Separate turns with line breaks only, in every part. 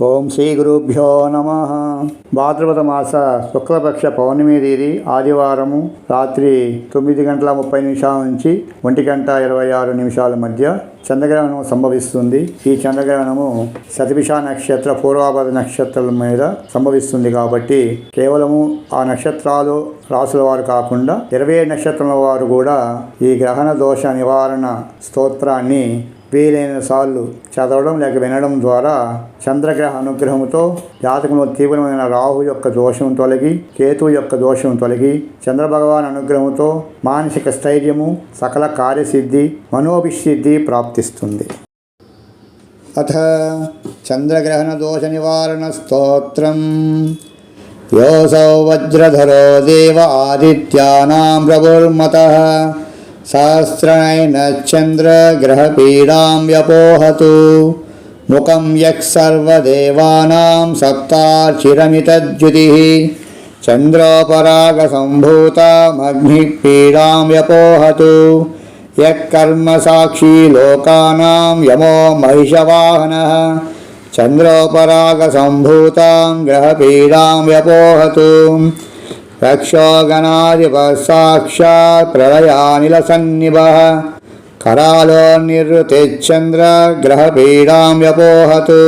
ఓం శ్రీ గురుభ్యో నమ. భాద్రపద మాస శుక్లపక్ష పౌర్ణమి తేదీ ఆదివారము రాత్రి తొమ్మిది గంటల ముప్పై నిమిషాల నుంచి ఒంటి గంట ఇరవై ఆరు నిమిషాల మధ్య చంద్రగ్రహణం సంభవిస్తుంది. ఈ చంద్రగ్రహణము శతభిష నక్షత్ర పూర్వాభద నక్షత్రాల మీద సంభవిస్తుంది కాబట్టి కేవలము ఆ నక్షత్రాలు రాసుల వారు కాకుండా ఇరవై నక్షత్రాల వారు కూడా ఈ గ్రహణ దోష నివారణ స్తోత్రాన్ని వీలైన సార్లు చదవడం లేక వినడం ద్వారా చంద్రగ్రహ అనుగ్రహంతో జాతకంలో తీవ్రమైన రాహు యొక్క దోషం తొలగి కేతు యొక్క దోషం తొలగి చంద్రభగవాన్ అనుగ్రహంతో మానసిక స్థైర్యము సకల కార్యసిద్ధి మనోభిసిద్ధి ప్రాప్తిస్తుంది. అథ చంద్రగ్రహణ దోష నివారణ స్తోత్రం. యోసౌ వజ్రధరో దేవ ఆదిత్యానాం सहस्रेण चन्द्रग्रहपीडां व्यपोहतु मुखं यः सर्वदेवानां सप्तार्चिरमितद्युतिः चन्द्रोपरागसम्भूतामग्निपीडां व्यपोहतु यः कर्मसाक्षी लोकानां यमो महिषवाहनः चन्द्रोपरागसम्भूतां ग्रहपीडां व्यपोहतु रक्षोगणाधिपः साक्षात् प्रलयानिलसन्निभः करालो निवृत्तिश्चन्द्रग्रहपीडां व्यपोहतु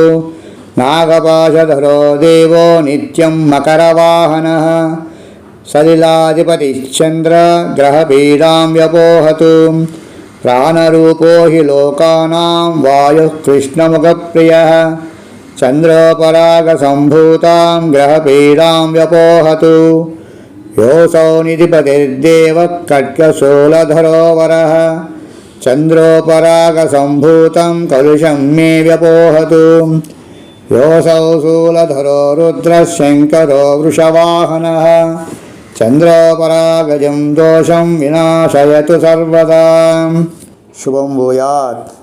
नागपाशधरो देवो नित्यं मकरवाहनः सलिलाधिपतिश्चन्द्रग्रहपीडां व्यपोहतु प्राणरूपो हि लोकानां वायुः कृष्णमुखप्रियः चन्द्रोपरागसम्भूतां ग्रहपीडां व्यपोहतु योऽसौ निधिपतिर्देवः खड्गशूलधरो वरः चन्द्रोपरागसम्भूतं कलुषं मे व्यपोहतु योऽसौ शूलधरो रुद्रः शङ्करो वृषवाहनः चन्द्रोपरागजं दोषं विनाशयतु सर्वदा शुभं भूयात्